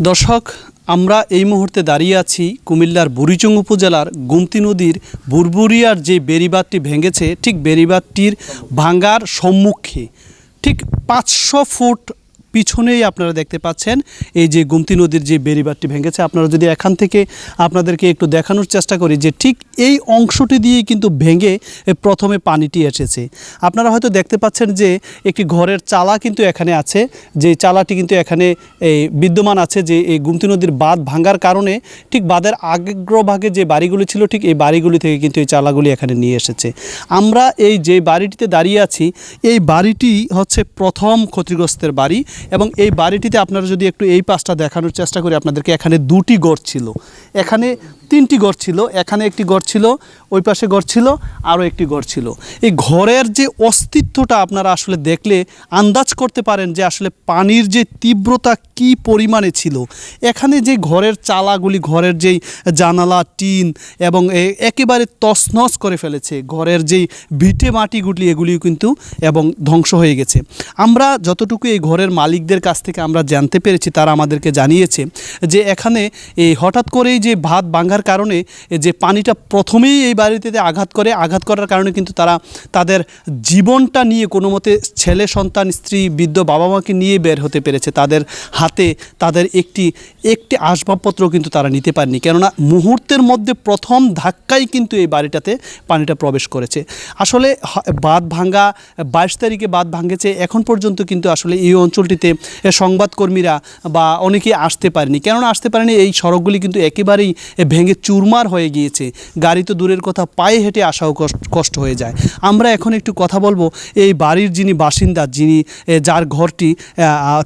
দর্শক, আমরা এই মুহূর্তে দাঁড়িয়ে আছি কুমিল্লার বুড়িচং উপজেলার গুমতি নদীর বুরবুরিয়ার যে বেরিবাঁধটি ভেঙেছে, ঠিক বেরিবাঁধটির ভাঙ্গার সম্মুখে, ঠিক পাঁচশো ফুট পিছনেই আপনারা দেখতে পাচ্ছেন এই যে গুমতি নদীর যে বেড়িবাঁধটি ভেঙেছে। আপনারা যদি এখান থেকে আপনাদেরকে একটু দেখানোর চেষ্টা করি যে ঠিক এই অংশটি দিয়েই কিন্তু ভেঙে প্রথমে পানিটি এসেছে। আপনারা হয়তো দেখতে পাচ্ছেন যে একটি ঘরের চালা কিন্তু এখানে আছে। যে চালাটি কিন্তু এখানে এই বিদ্যমান আছে যে এই গুমতি নদীর বাঁধ ভাঙার কারণে ঠিক বাঁধের আগ্রভাগে যে বাড়িগুলি ছিল ঠিক এই বাড়িগুলি থেকে কিন্তু এই চালাগুলি এখানে নিয়ে এসেছে। আমরা এই যে বাড়িটিতে দাঁড়িয়ে আছি, এই বাড়িটি হচ্ছে প্রথম ক্ষতিগ্রস্তের বাড়ি। এবং এই বাড়িটিতে আপনারা যদি একটু এই পাশটা দেখানোর চেষ্টা করি, আপনাদেরকে এখানে দুটি গড় ছিল। এখানে তিনটি গড় ছিল, এখানে একটি গড় ছিল, ওই পাশে গড় ছিল, আরও একটি গড় ছিল। এই ঘরের যে অস্তিত্বটা আপনারা আসলে দেখলে আন্দাজ করতে পারেন যে আসলে পানির যে তীব্রতা কি পরিমাণে ছিল। এখানে যে ঘরের চালাগুলি, ঘরের যেই জানালা, টিন এবং একেবারে তছনছ করে ফেলেছে, ঘরের যেই ভিটে মাটিগুলি, এগুলিও কিন্তু এবং ধ্বংস হয়ে গেছে। আমরা যতটুকু এই ঘরের মালিকদের কাছ থেকে আমরা জানতে পেরেছি, তারা আমাদেরকে জানিয়েছে যে এখানে এই হঠাৎ করেই যে ভাত ভাঙার কারণে যে পানিটা প্রথমেই এই বাড়িতে আঘাত করে, আঘাত করার কারণে কিন্তু তারা তাদের জীবনটা নিয়ে কোনো মতে ছেলে, সন্তান, স্ত্রী, বৃদ্ধ বাবা মাকে নিয়ে বের হতে পেরেছে। তাদের হাতে তাদের একটি একটি আসবাবপত্র কিন্তু তারা নিতে পারেনি। কেননা মুহূর্তের মধ্যে প্রথম ধাক্কাই কিন্তু এই বাড়িটাতে পানিটা প্রবেশ করেছে। আসলে বাঁধ ভাঙ্গা বাইশ তারিখে বাঁধ ভাঙেছে, এখন পর্যন্ত কিন্তু আসলে এই অঞ্চলটিতে এ, সংবাদকর্মীরা বা অনেকেই আসতে পারেনি। কেননা আসতে পারেনি এই সড়কগুলি কিন্তু একেবারেই ভেঙে চুরমার হয়ে গিয়েছে। গাড়ি তো দূরের কথা পায়ে হেঁটে আসাও কষ্ট- হয়ে যায়। আমরা এখন একটু কথা বলব এই বাড়ির যিনি বাসিন্দা যিনি যার ঘরটি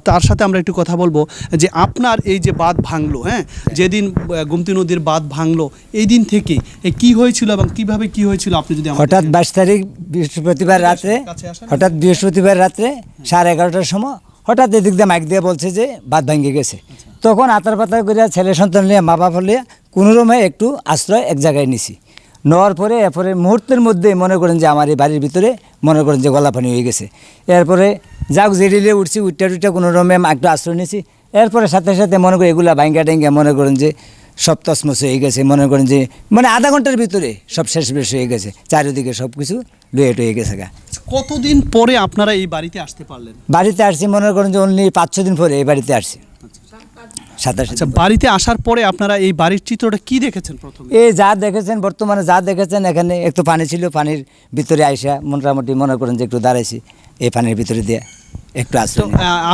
তার সাথে আমরা একটু কথা বলব যে আপনার এই যে বাঁধ ভাঙলো হ্যাঁ? যেদিন গুমতি নদীর বাঁধ ভাঙলো এই দিন থেকে কি হয়েছিল এবং কীভাবে কি হয়েছিল আপনি যদি হঠাৎ বাইশ তারিখ বৃহস্পতিবার রাত্রে হঠাৎ বৃহস্পতিবার রাত্রে সাড়ে এগারোটার সময় হঠাৎ এদিক দিয়ে মাইক দিয়ে বলছে যে বাদ ভেঙে গেছে। তখন আতার পাতার করে ছেলে সন্তান নিয়ে মা বাবা নিয়ে কোনোরমে একটু আশ্রয় এক জায়গায় নিছি। নেওয়ার পরে এরপরে মুহূর্তের মধ্যে মনে করেন যে আমার এই বাড়ির ভিতরে মনে করেন যে গলা পানি হয়ে গেছে। এরপরে যাক জেরিলে উঠছি উঠটা উঠে কোনো রমে একটু আশ্রয় নিছি। এরপরে সাথে সাথে মনে করি এগুলা ভাঙ্গা টেঙ্গা মনে করেন যে সব তসমস হয়ে গেছে মনে করেন যে মানে আধা ঘণ্টার ভিতরে সব শেষ বেশ হয়ে গেছে চারিদিকে সব কিছু লুয়েট হয়ে গেছে গা। কতদিন পরে আপনারা এই বাড়িতে আসতে পারলেন? বাড়িতে আসছি মনে করেন যে অনলি পাঁচ ছ দিন পরে এই বাড়িতে আসছি। সাতাশ আচ্ছা বাড়িতে আসার পরে আপনারা এই বাড়ির চিত্রটা কি দেখেছেন প্রথমে? এই যা দেখেছেন বর্তমানে যা দেখেছেন এখানে একটু পানি ছিল পানির ভিতরে আইসা মোটামুটি মনে করেন যে একটু দাঁড়াইছি এই পানির ভিতরে দিয়ে। একটু তো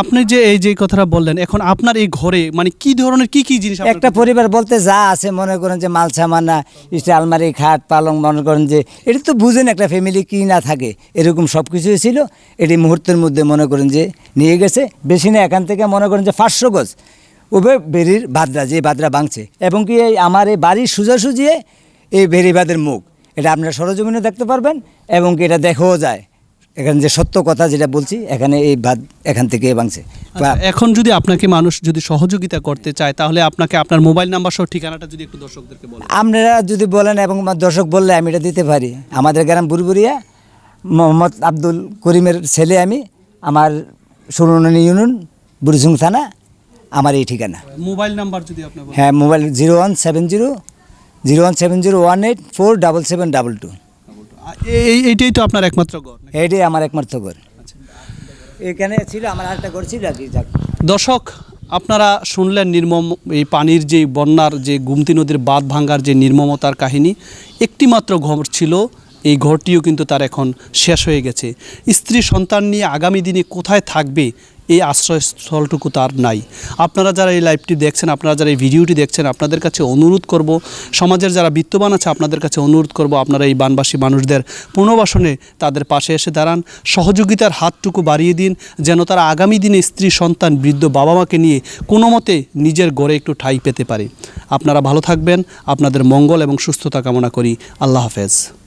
আপনি যে এই যে কথাটা বললেন এখন আপনার এই ঘরে মানে কি ধরনের কি কি জিনিস একটা পরিবার বলতে যা আছে মনে করেন যে মাল সামানা ইস্টে আলমারি খাট পালং মনে করেন যে এটা তো বুঝেন একটা ফ্যামিলি কি না থাকে। এরকম সব কিছুই ছিল এটি মুহূর্তের মধ্যে মনে করেন যে নিয়ে গেছে। বেশি না এখান থেকে মনে করেন যে পাঁচশো গজ। উভয় বেরির বাদরা যে বাদরা ভাঙছে। এবং কি এই আমার এই বাড়ির সোজাসুজিয়ে এই বেরিবাদের মুখ। এটা আপনারা সরজমিনে দেখতে পারবেন এবং কি এটা দেখাও যায়। এখানে যে সত্য কথা যেটা বলছি এখানে এই বাদ এখান থেকে ভাঙছে। বা আচ্ছা, এখন যদি আপনাকে মানুষ যদি সহযোগিতা করতে চায় তাহলে আপনাকে আপনার মোবাইল নাম্বার সহ ঠিকানাটা যদি একটু দর্শকদেরকে বলেন। আপনারা যদি বলেন এবং আমার দর্শক বললে আমি এটা দিতে পারি। আমাদের গ্রাম বুরবুরিয়া মোহাম্মদ আব্দুল করিমের ছেলে আমি আমার সুরননী ইউনিয়ন বুড়িসুং থানা আমার এই ঠিকানা। মোবাইল নাম্বার যদি আপনি বলেন। হ্যাঁ mobile zero one seven zero zero one seven zero one eight four double seven double two. এই এইটাই তো আপনার একমাত্র ঘর? এইটাই আমার একমাত্র ঘর। এখানে ছিল আমার আরেকটা ঘর ছিল আর কি যাক দর্শক আপনারা শুনলেন নির্মম এই পানির যে বন্যার যে গুমতি নদীর বাঁধ ভাঙ্গার যে নির্মমতার কাহিনী একটিমাত্র ঘর ছিল এই ঘরটিও কিন্তু তার এখন শেষ হয়ে গেছে স্ত্রী সন্তান নিয়ে আগামী দিনে কোথায় থাকবে এই আশ্রয়স্থলটুকু তার নাই। আপনারা যারা এই লাইভটি দেখছেন, আপনারা যারা এই ভিডিওটি দেখছেন, আপনাদের কাছে অনুরোধ করব, সমাজের যারা বিত্তবান আছে, আপনাদের কাছে অনুরোধ করব, আপনারা এই বানবাসী মানুষদের পুনর্বাসনে তাদের পাশে এসে দাঁড়ান, সহযোগিতার হাতটুকু বাড়িয়ে দিন, যেন তারা আগামী দিনে স্ত্রী, সন্তান, বৃদ্ধ বাবা মাকে নিয়ে কোনো মতে নিজের গড়ে একটু ঠাঁই পেতে পারে। আপনারা ভালো থাকবেন, আপনাদের মঙ্গল এবং সুস্থতা কামনা করি। আল্লাহ হাফেজ।